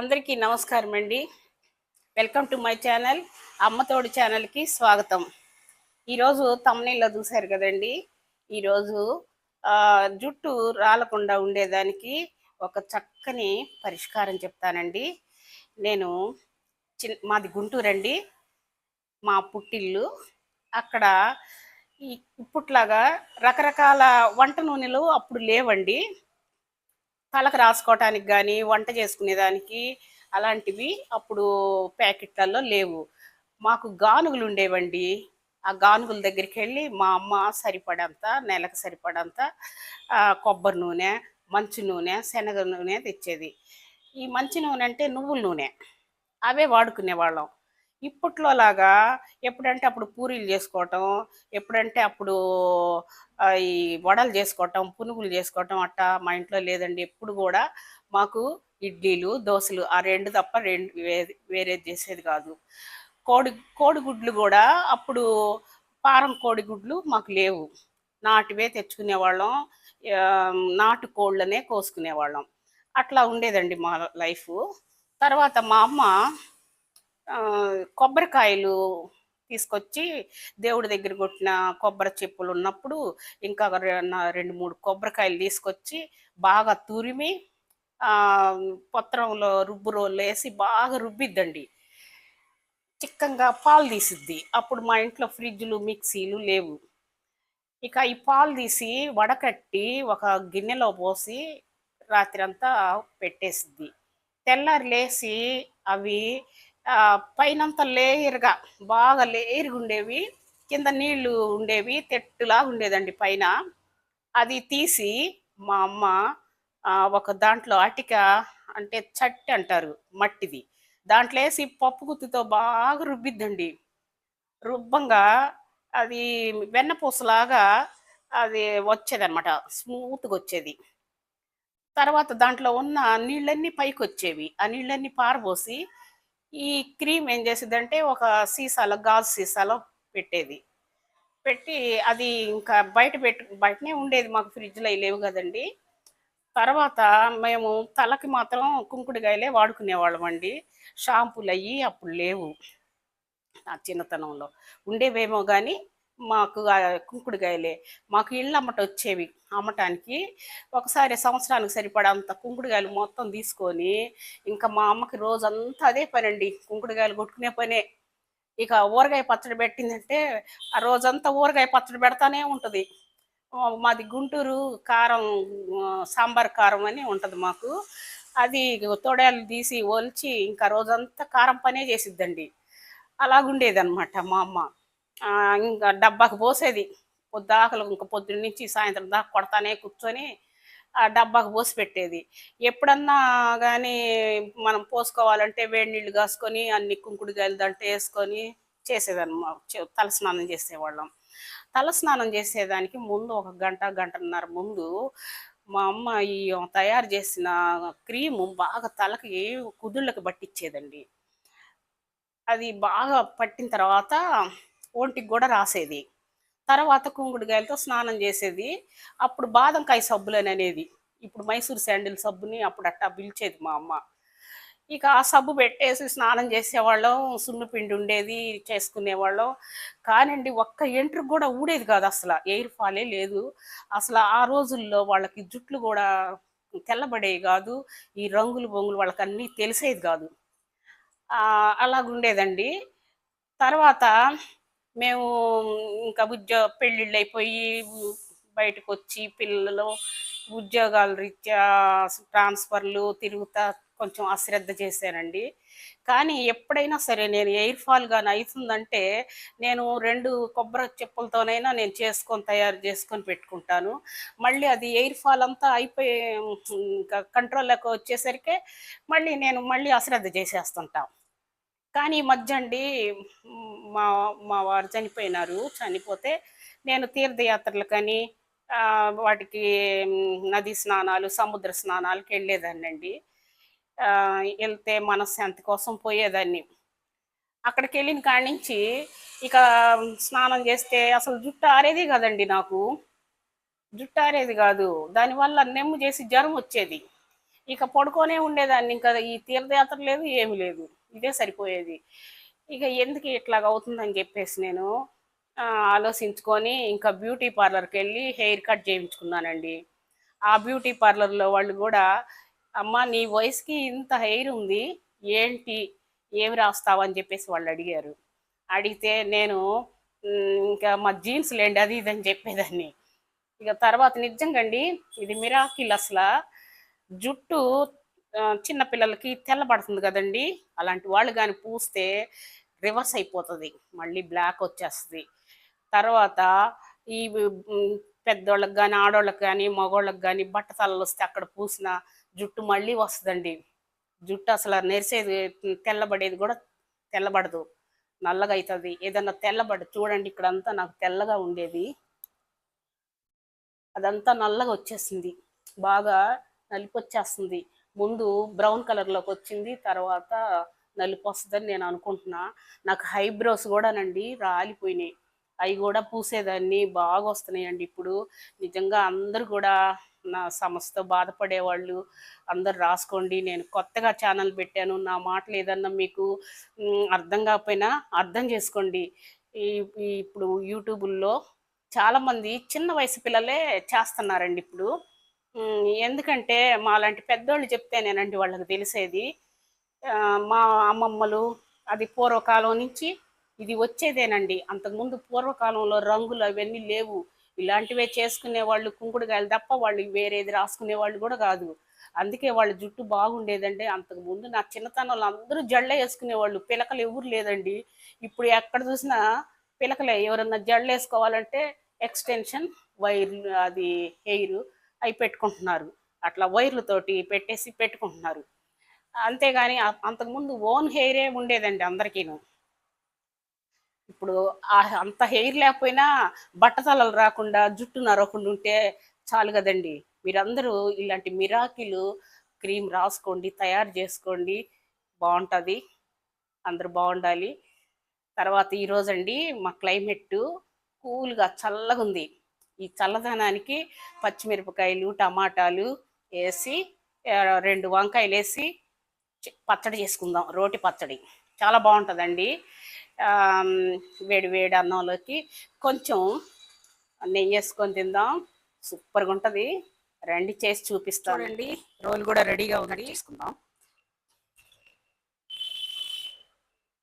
అందరికీ నమస్కారం అండి. Welcome to my channel Ammathodu ఛానల్కి స్వాగతం. ఈరోజు తమ్నీళ్ళ చూశారు కదండి. ఈరోజు జుట్టు రాలకుండా ఉండేదానికి ఒక చక్కని పరిష్కారం చెప్తానండి. నేను చిన్ మాది గుంటూరు అండి. మా పుట్టిల్లు అక్కడ ఇప్పట్లాగా రకరకాల వంట నూనెలు అప్పుడు లేవండి. వాళ్ళకి రాసుకోవటానికి కానీ వంట చేసుకునేదానికి అలాంటివి అప్పుడు ప్యాకెట్లలో లేవు. మాకు గానుగులు ఉండేవండి. ఆ గానుగుల దగ్గరికి వెళ్ళి మా అమ్మ సరిపడంత నెలకు సరిపడంత కొబ్బరి నూనె మంచు నూనె శనగ నూనె తెచ్చేది. ఈ మంచి నూనె అంటే నువ్వుల నూనె. అవే వాడుకునేవాళ్ళం ఇప్పట్లో లాగా ఎప్పుడంటే అప్పుడు పూరీలు చేసుకోవటం ఎప్పుడంటే అప్పుడు ఈ వడలు చేసుకోవటం పునుగులు చేసుకోవటం అట్టా మా ఇంట్లో లేదండి. ఎప్పుడు కూడా మాకు ఇడ్లీలు దోశలు ఆ రెండు తప్ప రెండు వే- వేరేది చేసేది కాదు. కోడి కోడిగుడ్లు కూడా అప్పుడు పారం కోడిగుడ్లు మాకు లేవు. నాటివే తెచ్చుకునేవాళ్ళం. నాటు కోళ్ళనే కోసుకునేవాళ్ళం. అట్లా ఉండేదండి మా లైఫ్. తర్వాత మా అమ్మ కొబ్బరికాయలు తీసుకొచ్చి దేవుడి దగ్గర కొట్టిన కొబ్బరి చెప్పులు ఉన్నప్పుడు ఇంకా రెండు మూడు కొబ్బరికాయలు తీసుకొచ్చి బాగా తురిమి పత్రంలో రుబ్బు రోళ్ళు వేసి బాగా రుబ్బిద్దండి. చిక్కంగా పాలు తీసిద్ది. అప్పుడు మా ఇంట్లో ఫ్రిడ్జ్లు మిక్సీలు లేవు. ఇక ఈ పాలు తీసి వడకట్టి ఒక గిన్నెలో పోసి రాత్రంతా పెట్టేసిద్ది. తెల్లారి లేసి అవి పైనంత లేయర్గా బాగా లేయర్గా ఉండేవి కింద నీళ్ళు ఉండేవి తెట్టులా ఉండేదండి పైన. అది తీసి మా అమ్మ ఒక దాంట్లో అటిక అంటే చట్టి అంటారు మట్టిది. దాంట్లో వేసి పప్పు గుత్తితో బాగా రుబ్బిద్దండి. రుబ్బంగా అది వెన్నపూసలాగా అది వచ్చేదన్నమాట స్మూత్గా వచ్చేది. తర్వాత దాంట్లో ఉన్న నీళ్ళన్నీ పైకి వచ్చేవి ఆ నీళ్ళన్నీ పారబోసి ఈ క్రీమ్ ఏం చేసిద్దంటే ఒక సీసాలో గాజు సీసాలో పెట్టేది. పెట్టి అది ఇంకా బయట పెట్టు బయటనే ఉండేది మాకు ఫ్రిడ్జ్లో అవి లేవు కదండి. తర్వాత మేము తలకి మాత్రం కుంకుడుగాయలే వాడుకునేవాళ్ళం అండి. షాంపూలు అయ్యి అప్పుడు లేవు. నా చిన్నతనంలో. ఉండేవేమో కానీ మాకు కుంకుడుకాయలే మాకు ఇళ్ళు అమ్మట వచ్చేవి అమ్మటానికి. ఒకసారి సంవత్సరానికి సరిపడంత కుంకుడుకాయలు మొత్తం తీసుకొని ఇంకా మా అమ్మకి రోజంతా అదే పని అండి కుంకుడుకాయలు కొట్టుకునే పనే. ఇక ఊరగాయ పచ్చడి పెట్టిందంటే ఆ రోజంతా ఊరగాయ పచ్చడి పెడతానే ఉంటుంది. మాది గుంటూరు కారం సాంబార్ కారం అని ఉంటుంది మాకు. అది తోడేలు తీసి ఒలిచి ఇంకా రోజంతా కారం పనే చేసిద్దండి. అలాగుండేది అనమాట మా అమ్మ. ఇంకా డబ్బాకు పోసేది. పొద్దాకలు ఇంకా పొద్దున్న నుంచి సాయంత్రం దాకా కొడతానే కూర్చొని ఆ డబ్బాకు పోసి పెట్టేది. ఎప్పుడన్నా కానీ మనం పోసుకోవాలంటే వేడి నీళ్ళు కాసుకొని అన్ని కుంకుడుకాయలు దాంట్లో వేసుకొని చేసేదన్నమాట. తలస్నానం చేసేవాళ్ళం. తలస్నానం చేసేదానికి ముందు ఒక గంట గంటన్నర ముందు మా అమ్మ ఈ తయారు చేసిన క్రీము బాగా తలకి కుదుళ్ళకి పట్టించేదండి అది బాగా పట్టిన తర్వాత ఒంటికి కూడా రాసేది. తర్వాత కుంగుడుగాయలతో స్నానం చేసేది. అప్పుడు బాదంకాయ సబ్బులని అనేది ఇప్పుడు మైసూర్ శాండిల్ సబ్బుని అప్పుడు అట్టా పిలిచేది మా అమ్మ. ఇక ఆ సబ్బు పెట్టేసి స్నానం చేసేవాళ్ళం సున్నుపిండి ఉండేది చేసుకునేవాళ్ళం. కానండి ఒక్క ఎంట్రు కూడా ఊడేది కాదు అసలు ఎయిర్ ఫాలే లేదు. అసలు ఆ రోజుల్లో వాళ్ళకి జుట్లు కూడా తెల్లబడేవి కాదు ఈ రంగులు బొంగులు వాళ్ళకి అన్నీ తెలిసేది కాదు. అలాగుండేదండి. తర్వాత మేము ఇంకా ఉద్యోగ పెళ్ళిళ్ళు అయిపోయి బయటకు వచ్చి పిల్లలు ఉద్యోగాల రీత్యా ట్రాన్స్ఫర్లు తిరుగుతా కొంచెం అశ్రద్ధ చేశానండి. కానీ ఎప్పుడైనా సరే నేను ఎయిర్ ఫాల్ కానీ అవుతుందంటే నేను రెండు కొబ్బరి చెప్పులతోనైనా నేను చేసుకొని తయారు చేసుకొని పెట్టుకుంటాను. మళ్ళీ అది ఎయిర్ ఫాల్ అంతా అయిపోయి ఇంకా కంట్రోల్లోకి వచ్చేసరికి మళ్ళీ నేను మళ్ళీ అశ్రద్ధ చేసేస్తుంటాను కానీ ఈ మధ్య అండి మా మా వారు చనిపోయినారు. చనిపోతే నేను తీర్థయాత్రలకని వాటికి నది స్నానాలు సముద్ర స్నానాలకి వెళ్ళేదాన్నండి అండి. వెళ్తే మనశ్శాంతి కోసం పోయేదాన్ని. అక్కడికి వెళ్ళిన కాడి నుంచి ఇక స్నానం చేస్తే అసలు జుట్టు ఆరేది కదండి నాకు. జుట్టు ఆరేది కాదు. దానివల్ల నెమ్ము చేసి జ్వరం వచ్చేది. ఇక పడుకోనే ఉండేదాన్ని. ఇంకా ఈ తీర్థయాత్ర లేదు ఏమి లేదు. ఇదే సరిపోయేది. ఇక ఎందుకు ఇట్లాగ అవుతుందని చెప్పేసి నేను ఆలోచించుకొని ఇంకా బ్యూటీ పార్లర్కి వెళ్ళి హెయిర్ కట్ చేయించుకున్నానండి. ఆ బ్యూటీ పార్లర్లో వాళ్ళు కూడా అమ్మ నీ వయసుకి ఇంత హెయిర్ ఉంది ఏంటి ఏమి రాస్తావు అని చెప్పేసి వాళ్ళు అడిగారు. అడిగితే నేను ఇంకా మా జీన్స్ లేండి అది ఇది అని చెప్పేదాన్ని. ఇక తర్వాత నిజంగా అండి ఇది మిరాకిల్ అసలు. జుట్టు చిన్నపిల్లలకి తెల్లబడుతుంది కదండి. అలాంటి వాళ్ళు కానీ పూస్తే రివర్స్ అయిపోతుంది. మళ్ళీ బ్లాక్ వచ్చేస్తుంది. తర్వాత ఈ పెద్దోళ్ళకి కానీ ఆడోళ్ళకి కానీ మగోళ్ళకి కానీ బట్ట తలలు వస్తే అక్కడ పూసిన జుట్టు మళ్ళీ వస్తుందండి. జుట్టు అసలు నెరిసేది తెల్లబడేది కూడా తెల్లబడదు. నల్లగా అవుతుంది ఏదన్నా తెల్లబడి చూడండి ఇక్కడంతా నాకు తెల్లగా ఉండేది. అదంతా నల్లగా వచ్చేసింది. బాగా నలుపు వచ్చేస్తుంది ముందు బ్రౌన్ కలర్లోకి వచ్చింది తర్వాత నలుపు వస్తుందని నేను అనుకుంటున్నా. నాకు హైబ్రోస్ కూడానండి రాలిపోయినాయి. అవి కూడా పూసేదాన్ని బాగా వస్తున్నాయండి ఇప్పుడు. నిజంగా అందరూ కూడా నా సమస్యతో బాధపడే వాళ్ళు అందరు రాసుకోండి. నేను కొత్తగా ఛానల్ పెట్టాను. నా మాటలు ఏదన్నా మీకు అర్థం కాకపోయినా అర్థం చేసుకోండి. ఈ ఇప్పుడు యూట్యూబుల్లో చాలామంది చిన్న వయసు పిల్లలే చేస్తున్నారండి ఇప్పుడు. ఎందుకంటే ఎందుకంటే మాలాంటి పెద్దోళ్ళు చెప్తేనేనండి వాళ్ళకి తెలిసేది. మా అమ్మమ్మలు అది పూర్వకాలం నుంచి ఇది వచ్చేదేనండి. అంతకుముందు పూర్వకాలంలో రంగులు అవన్నీ లేవు. ఇలాంటివే చేసుకునే వాళ్ళు కుంకుడుకాయలు తప్ప వాళ్ళు వేరేది రాసుకునే వాళ్ళు కూడా కాదు. అందుకే వాళ్ళ జుట్టు బాగుండేదండి. అంతకుముందు నా చిన్నతనంలో అందరూ జళ్ళ వేసుకునేవాళ్ళు పిలకలు ఎవరు లేదండి. ఇప్పుడు ఎక్కడ చూసినా పిలకలే. ఎవరన్నా జళ్ళు వేసుకోవాలంటే ఎక్స్టెన్షన్ వైర్ అది హెయిర్ అవి పెట్టుకుంటున్నారు. అట్లా వైర్లతోటి పెట్టేసి పెట్టుకుంటున్నారు. అంతేగాని అంతకుముందు ఓన్ హెయిరే ఉండేదండి అందరికీను. ఇప్పుడు అంత హెయిర్ లేకపోయినా బట్టతలలు రాకుండా జుట్టు నరవకుండా ఉంటే చాలు కదండి. మీరందరూ ఇలాంటి మిరాకిలు క్రీమ్ రాసుకోండి తయారు చేసుకోండి. బాగుంటుంది. అందరూ బాగుండాలి. తర్వాత ఈరోజు అండి మా క్లైమేట్ కూల్గా చల్లగా ఉంది ఈ చల్లదనానికి పచ్చిమిరపకాయలు టమాటాలు వేసి రెండు వంకాయలు వేసి పచ్చడి చేసుకుందాం రోటి పచ్చడి. చాలా బాగుంటుందండి. వేడి వేడి అన్నంలోకి కొంచెం నెయ్యి వేసుకొని తిందాం. సూపర్గా ఉంటుంది. రండి చేసి చూపిస్తానండి రోల్ కూడా రెడీగా ఉంది చేసుకుందాం.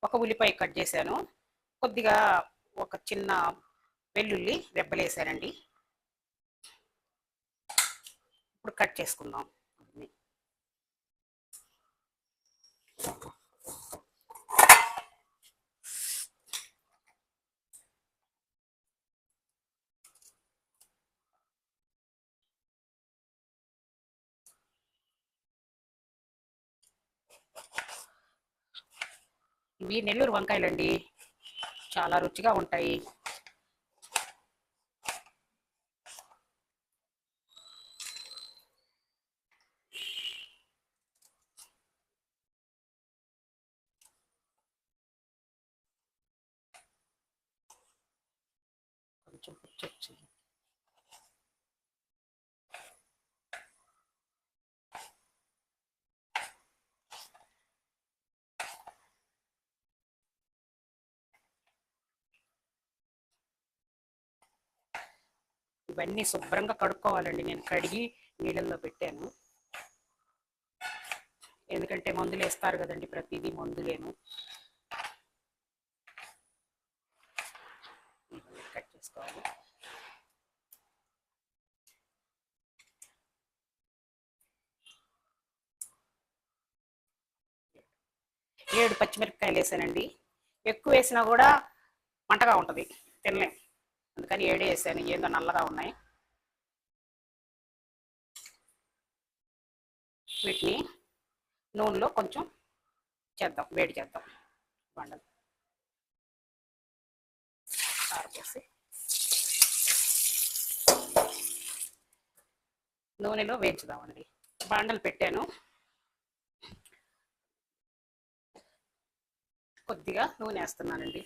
ఒక ఉల్లిపాయ కట్ చేశాను. కొద్దిగా ఒక చిన్న వెల్లుల్లి రెబ్బలేసానండి ఇప్పుడు కట్ చేసుకుందాం. ఇవి నెల్లూరు వంకాయలండి. చాలా రుచిగా ఉంటాయి. ఇవన్నీ శుభ్రంగా కడుక్కోవాలండి. నేను కడిగి నీళ్ళల్లో పెట్టాను. ఎందుకంటే మందులు వేస్తారు కదండి ప్రతిదీ మందులేను. కట్ చేసుకోవాలి. ఏడు పచ్చిమిరపకాయలు వేసానండి. ఎక్కువ వేసినా కూడా మంటగా ఉంటుంది. తినలేము అందుకని ఏడే వేసాను. ఏందో నల్లగా ఉన్నాయి. వీటిని నూనెలో కొంచెం చేద్దాం. వేడి చేద్దాం. బండలు. కారపోసి నూనెలో వేయించుదామండి. బాండలు పెట్టాను. కొద్దిగా నూనె వేస్తున్నానండి.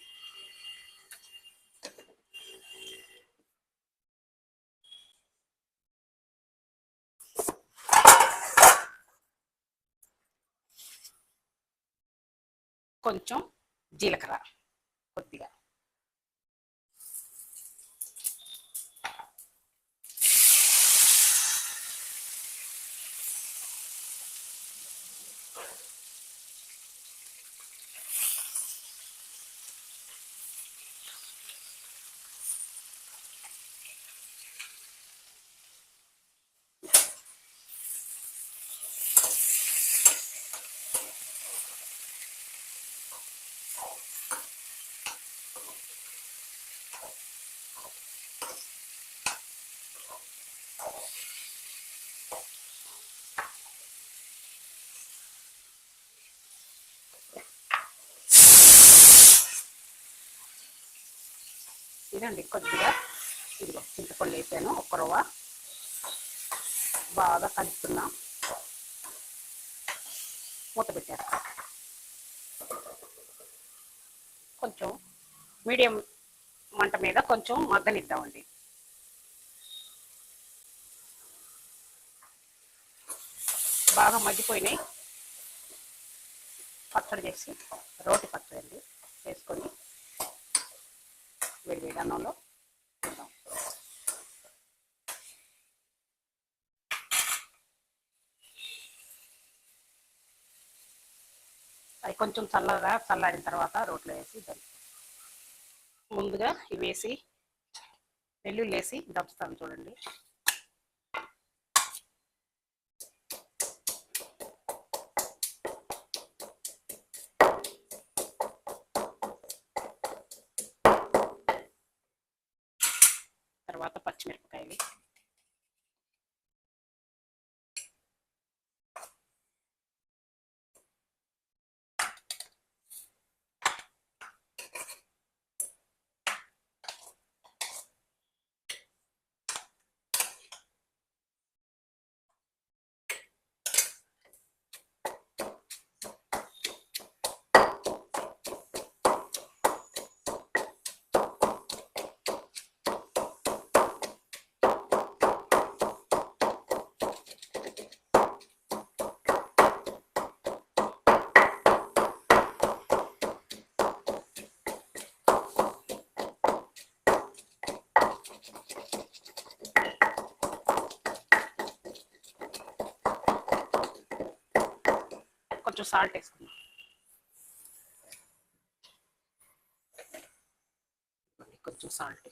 కొంచెం జీలకర్ర కొద్దిగా. ఇదండి కొద్దిగా. ఇదిగో చింతపండు వేసాను ఒక్క రవ్వ. బాగా కలుపుతున్నాం. మూత పెట్టారు. కొంచెం మీడియం మంట మీద కొంచెం మగ్గనిద్దామండి. బాగా మగ్గిపోయినాయి. పచ్చడి చేసి రోటి పచ్చడి అండి వేసుకొని. వేడి వేడి అవి కొంచెం చల్లగా చల్లారిన తర్వాత రోట్లో వేసి ముందుగా ఇవి వేసి వెల్లుల్లి వేసి దంచుతాను చూడండి తర్వాత పచ్చిమిరపకాయలు కొంచెం సాల్ట్ వేసుకుందాం. కొంచెం సాల్ట్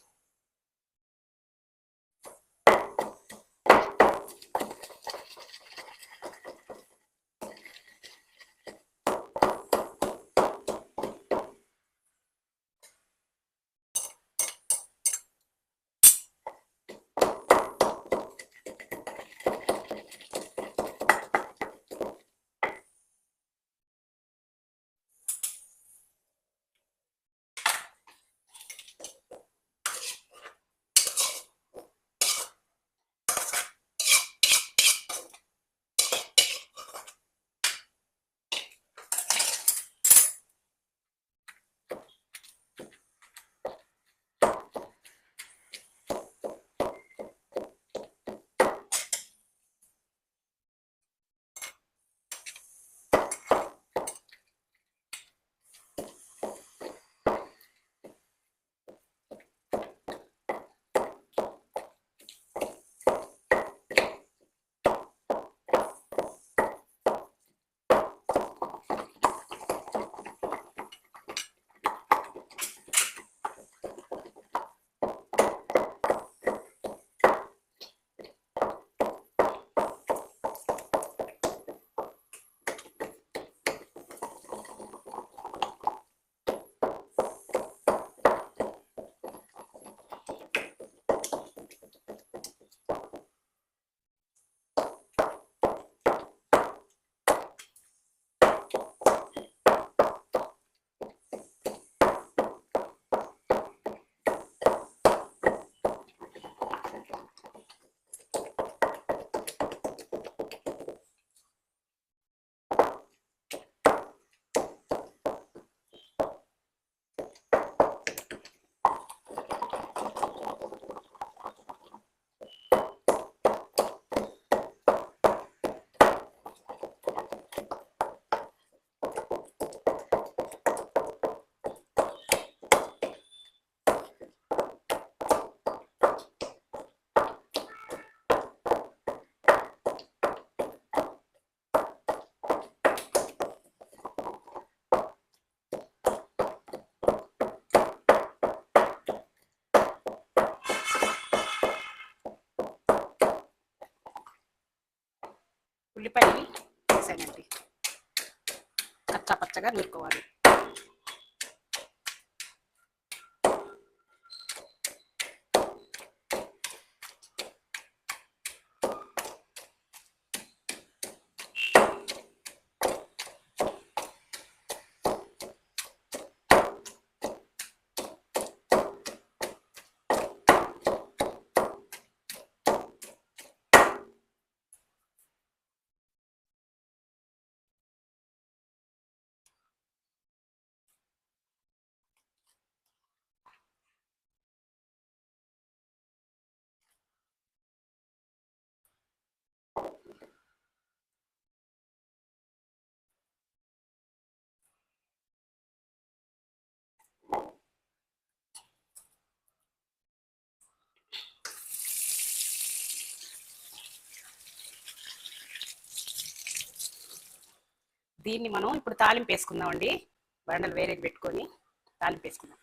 కచ్చా నూరుకోవాలి దీన్ని మనం ఇప్పుడు తాలింపు వేసుకుందామండి బండలు వేరే పెట్టుకొని తాలింపు వేసుకుందాం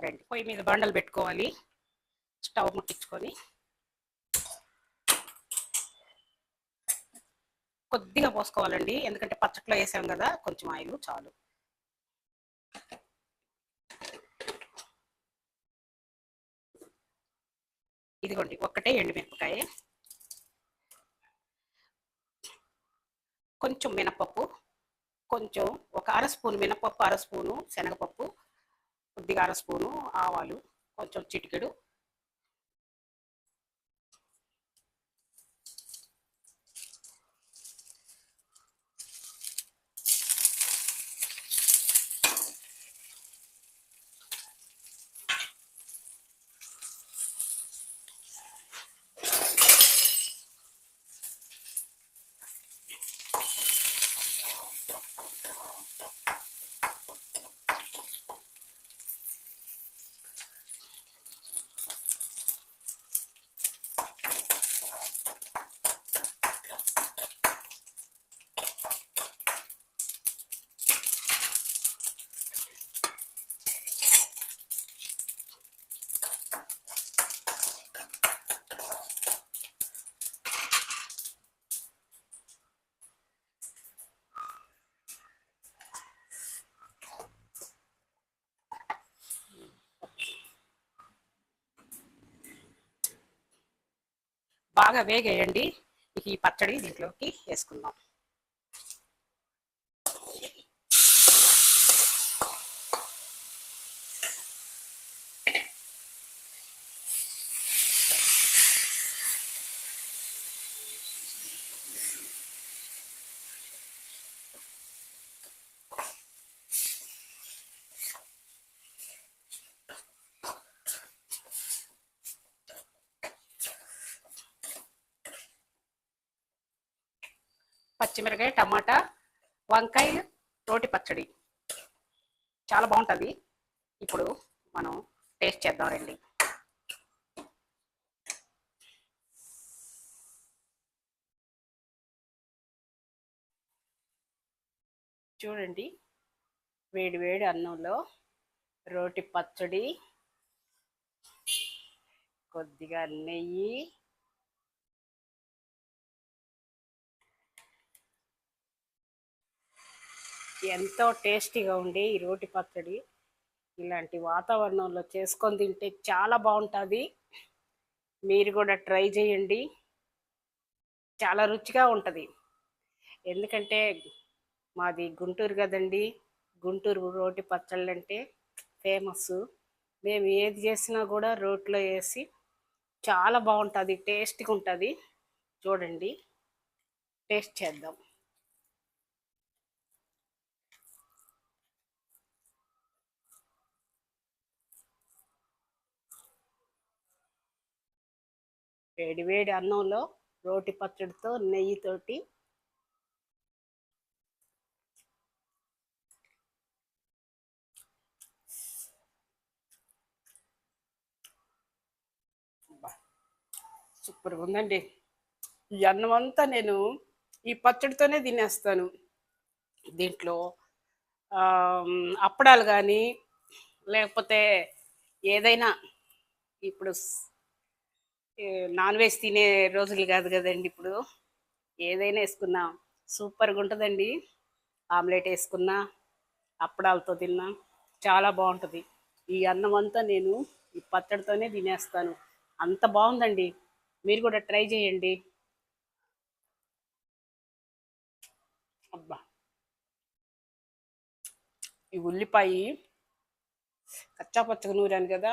రండి. పొయ్యి మీద బండలు పెట్టుకోవాలి. స్టవ్ ముట్టించుకొని. కొద్దిగా పోసుకోవాలండి. ఎందుకంటే పచ్చట్లో వేసాం కదా కొంచెం ఆయిల్ చాలు. ఇదిగోండి ఒక్కటే ఎండుమిరపకాయ. కొంచెం మినపప్పు. కొంచెం ఒక అర స్పూన్ మినపప్పు అర స్పూను శనగపప్పు కొద్దిగా అర స్పూను ఆవాలు కొంచెం చిటికెడు. బాగా వేగేయండి. ఈ పచ్చడి దీంట్లోకి వేసుకుందాం. పచ్చిమిరకాయ టమాటా వంకాయ రోటి పచ్చడి. చాలా బాగుంటుంది. ఇప్పుడు మనం టేస్ట్ చేద్దాం రండి. చూడండి. వేడి వేడి అన్నంలో రోటి పచ్చడి కొద్దిగా నెయ్యి ఎంతో టేస్టీగా ఉండే ఈ రోటి పచ్చడి. ఇలాంటి వాతావరణంలో చేసుకొని తింటే చాలా బాగుంటుంది. మీరు కూడా ట్రై చేయండి. చాలా రుచిగా ఉంటుంది. ఎందుకంటే మాది గుంటూరు కదండి. గుంటూరు రోటి పచ్చళ్ళు అంటే ఫేమస్ మేము ఏది చేసినా కూడా రోట్లో వేసి చాలా బాగుంటుంది టేస్ట్గా ఉంటుంది చూడండి. టేస్ట్ చేద్దాం. వేడి వేడి అన్నంలో రోటి పచ్చడితో నెయ్యితోటి సూపర్గా ఉందండి. ఈ అన్నం అంతా నేను ఈ పచ్చడితోనే తినేస్తాను. దీంట్లో అప్పడాలు కానీ లేకపోతే ఏదైనా ఇప్పుడు నాన్ వెజ్ తినే రోజులు కాదు కదండి ఇప్పుడు. ఏదైనా వేసుకున్నాం సూపర్గా ఉంటుందండి. ఆమ్లెట్ వేసుకున్నా అప్పడాలతో తిన్నా చాలా బాగుంటుంది. ఈ అన్నం అంతా నేను ఈ పచ్చడితోనే తినేస్తాను. అంత బాగుందండి. మీరు కూడా ట్రై చేయండి. అబ్బా! ఈ ఉల్లిపాయ కచ్చా పచ్చగా నూరాను కదా.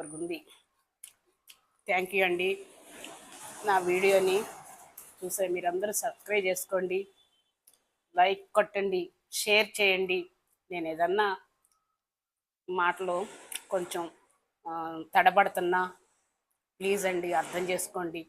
సూపర్గా ఉంది థ్యాంక్ యూ అండి. నా వీడియోని చూసే మీరందరూ సబ్స్క్రైబ్ చేసుకోండి. లైక్ కొట్టండి షేర్ చేయండి. నేను ఏదన్నా మాటలు కొంచెం తడబడుతున్నా ప్లీజ్ అండి అర్థం చేసుకోండి.